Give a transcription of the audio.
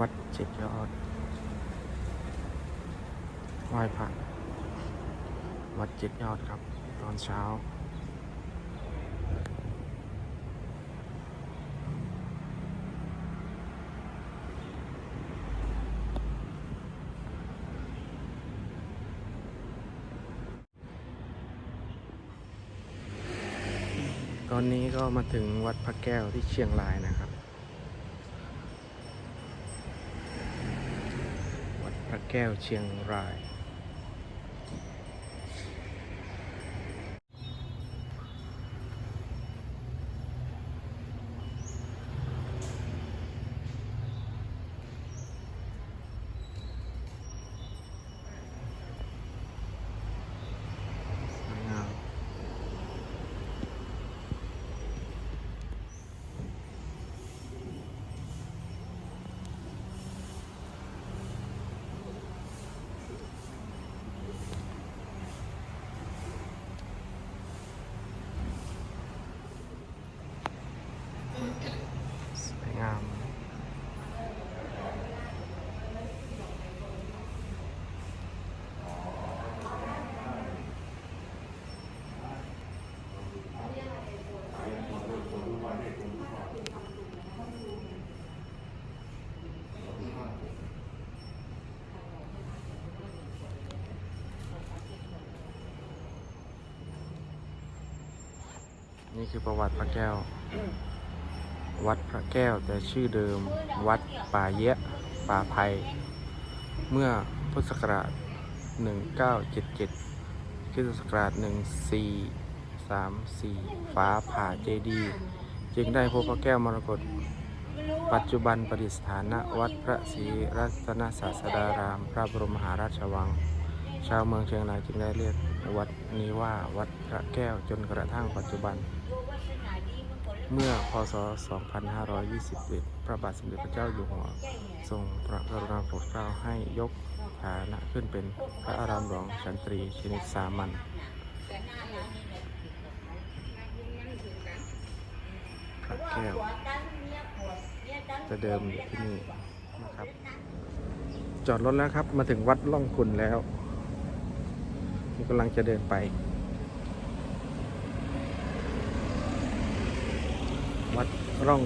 วัดเจ็ดยอดไหว้พระวัดเจ็ดยอดครับ ตอนเช้า ตอนนี้ก็มาถึงวัดพระแก้วที่เชียงรายนะครับ ก้วเชียงรายสวยงาม สวยงาม นี่คือประวัติพระแก้ว วัดพระแก้วแต่ชื่อเดิม วัดป่าเยะ ป่าไผ่เมื่อพุทธศักราช 1977คริสตศักราช 1434 ฟ้าผ่าเจดีย์จึงได้พบพระแก้วมรกตปัจจุบันประดิษฐานณวัดพระศรีรัตนศาสดาราม พระบรมมหาราชวัง ชาวเมืองเชียงรายจึงได้เรียกวัดนี้ว่าวัดพระแก้วจนกระทั่งปัจจุบัน เมื่อพศ 2521 พระบาทสมเด็จพระเจ้าอยู่หัว ทรงพระกรุณาโปรดเกล้าให้ยกฐานะขึ้นเป็นพระอารามหลวงชั้นตรีชนิดสามัญพระแก้วจะเดิมอยู่ที่นี่นะครับ จอดรถแล้วครับมาถึงวัดล่องคุณแล้ว กำลังจะเดินไปวัดร่อง